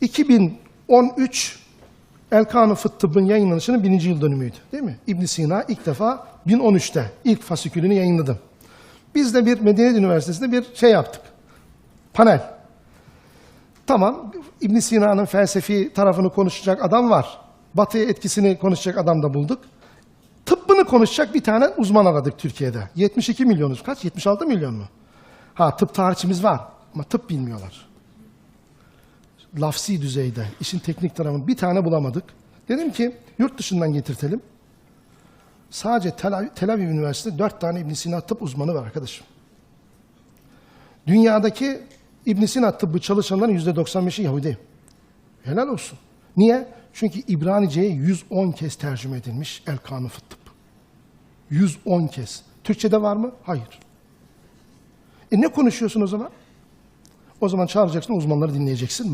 2013 El-Kanun Fıt Tıbb'ın yayınlanışının birinci yıl dönümüydü. Değil mi? ibn Sina ilk defa 1013'te ilk fasikülünü yayınladı. Biz de bir Medeniyet Üniversitesi'nde bir şey yaptık. Panel. Tamam, ibn Sina'nın felsefi tarafını konuşacak adam var. Batı'ya etkisini konuşacak adam da bulduk. Tıbbını konuşacak bir tane uzman aradık Türkiye'de. 72 milyonuz. Kaç? 76 milyon mu? Ha tıp tarihçimiz var ama tıp bilmiyorlar. Lafsi düzeyde, işin teknik tarafını bir tane bulamadık. Dedim ki yurt dışından getirtelim. Sadece Tel Aviv, Üniversitesi'nde dört tane İbn Sina tıp uzmanı var arkadaşım. Dünyadaki İbn Sina tıbbı çalışanların yüzde 95'i Yahudi. Helal olsun. Niye? Çünkü İbranice'ye 110 kez tercüme edilmiş El Kanun Fıt Tıp. 110 kez. Türkçe'de var mı? Hayır. E ne konuşuyorsun o zaman? O zaman çağıracaksın, uzmanları dinleyeceksin.